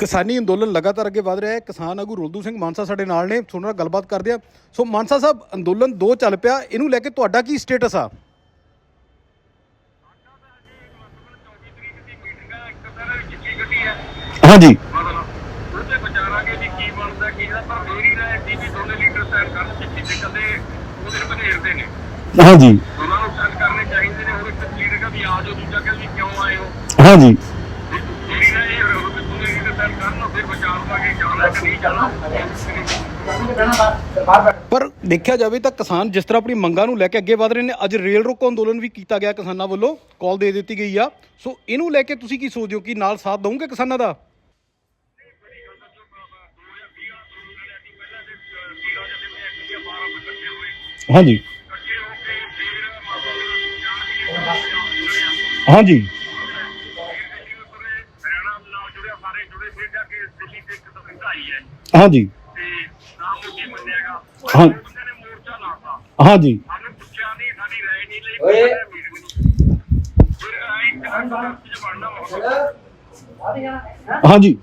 ਕਿਸਾਨੀ ਅੰਦੋਲਨ ਲਗਾਤਾਰ ਅੱਗੇ ਵਧ ਰਿਹਾ ਹੈ। ਕਿਸਾਨ ਆਗੂ ਰੁਲਦੂ ਸਿੰਘ ਮਾਨਸਾ ਸਾਡੇ ਨਾਲ ਨੇ ਤੁਹਾਡੇ ਨਾਲ ਗੱਲਬਾਤ ਕਰਦੇ ਆ ਸੋ ਮਾਨਸਾ ਸਾਹਿਬ ਅੰਦੋਲਨ ਦੋ ਚੱਲ ਪਿਆ। ਇਹਨੂੰ ਲੈ ਕੇ ਤੁਹਾਡਾ ਕੀ ਸਟੇਟਸ ਆ? ਹਾਂਜੀ। ਉਹਦੇ ਵਿਚਾਰਾਂਗੇ ਵੀ ਕੀ ਬਣਦਾ ਕੀ ਨਾ ਪਰ ਮੇਰੀ ਰਾਏ ਸੀ ਵੀ ਦੋਨੇ ਲੀਡਰ ਸਾਈਨ ਕਰਨ ਚਿੱਠੀ ਤੇ ਕਦੇ ਉਹਦੇ ਬਨੇਰਦੇ ਨੇ ਹਾਂਜੀ। ਉਹਨਾਂ ਨੂੰ ਸਾਈਨ ਕਰਨੇ ਚਾਹੀਦੇ ਨੇ ਹੋਰ ਇੱਕ ਲੀਡਰ ਕਾ ਵੀ ਆ ਜਾਓ ਦੂਜਾ ਕਹਿੰਦਾ ਵੀ ਕਿਉਂ ਆਏ ਹੋ ਹਾਂਜੀ ਮੇਰੀ ਰਾਏ ਇਹ ਰਹੋ ਕਿ ਦੋਨੇ ਲੀਡਰ ਸਾਈਨ ਕਰਨ ਫਿਰ ਵਿਚਾਰ ਲਾਂਗੇ ਜਾਣਾ ਕਿ ਨਹੀਂ ਜਾਣਾ ਪਰ ਦੇਖਿਆ ਜਾਵੇ ਤਾਂ ਕਿਸਾਨ ਜਿਸ ਤਰ੍ਹਾਂ ਆਪਣੀ ਮੰਗਾਂ ਨੂੰ ਲੈ ਕੇ ਅੱਗੇ ਵਧ ਰਹੇ ਨੇ, ਅੱਜ ਰੇਲ ਰੋਕੋ ਅੰਦੋਲਨ ਵੀ ਕੀਤਾ ਗਿਆ ਕਿਸਾਨਾਂ ਵੱਲੋਂ ਕਾਲ ਦੇ ਦਿੱਤੀ ਗਈ ਆ। ਸੋ ਇਹਨੂੰ ਲੈ ਕੇ ਤੁਸੀਂ ਕੀ ਸੋਚਦੇ ਹੋ, ਕਿ ਨਾਲ ਸਾਥ ਦਵੋਗੇ ਕਿਸਾਨਾਂ ਦਾ? ਹਾਂਜੀ। ਹਾਂਜੀ। ਜੁੜੇ ਫਿਰ ਜਾ ਕੇ ਦਿੱਲੀ ਤੇ ਇੱਕ ਦਫਾ ਆਈ ਹੈ ਹਾਂਜੀ। ਤੇ ਨਾਮ ਨੂੰ ਕੀ ਮੰਨਿਆਗਾ ਹਾਂ। ਬੰਦੇ ਨੇ ਮੋਰਚਾ ਲਾਤਾ ਹਾਂਜੀ। ਸਾਨੂੰ ਪੁੱਛਿਆ ਨਹੀਂ ਸਾਡੀ ਰਾਏ ਨਹੀਂ ਲਈ ਓਏ। ਫਿਰ ਆਈ ਕਿਹੜਾ ਚ ਬਣਨਾ ਮੌਕਾ ਹਾਂਜੀ।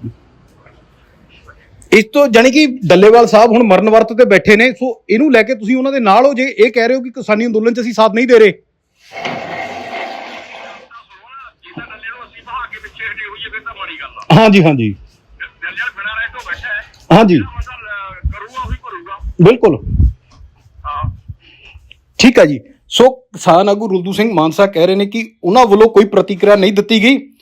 ਇਸ ਤੋਂ ਜਾਨੀ ਕਿ ਡੱਲੇਵਾਲ ਸਾਹਿਬ ਹੁਣ ਮਰਨ ਵਰਤ ਤੇ ਬੈਠੇ ਨੇ ਸੋ ਇਹਨੂੰ ਲੈ ਕੇ ਤੁਸੀਂ ਉਹਨਾਂ ਦੇ ਨਾਲ ਹੋ ਜੇ। ਇਹ ਕਹਿ ਰਹੇ ਹੋ ਕਿ ਕਿਸਾਨੀ ਅੰਦੋਲਨ 'ਚ ਅਸੀਂ ਸਾਥ ਨਹੀਂ ਦੇ ਰਹੇ ਜਿਹਦਾ ਨੱਲੇ ਨੂੰ ਅਸੀਂ ਬਹਾ ਕੇ ਪਿੱਛੇ ਹਟੇ ਹੋਈਏ ਫਿਰ ਤਾਂ ਮਾੜੀ ਗੱਲ ਆ। ਹਾਂਜੀ ਹਾਂਜੀ। ਦਿਲ ਜਲ ਬਿਨਾ ਰਹਿ ਤੋਂ ਬੈਠਾ ਹੈ। ਹਾਂਜੀ। ਜਿਹੜਾ ਬੰਦਾ ਅਹ, ਕਰੂਗਾ ਉਹੀ ਭਰੂਗਾ। ਬਿਲਕੁਲ। ਹਾਂ। ਠੀਕ ਹੈ ਜੀ। ਸੋ ਕਿਸਾਨ ਆਗੂ ਰੁਲਦੂ ਸਿੰਘ ਮਾਨਸਾ ਕਹਿ ਰਹੇ ਨੇ ਕਿ ਉਹਨਾਂ ਵੱਲੋਂ ਕੋਈ ਪ੍ਰਤੀਕਿਰਿਆ ਨਹੀਂ ਦਿੱਤੀ ਗਈ।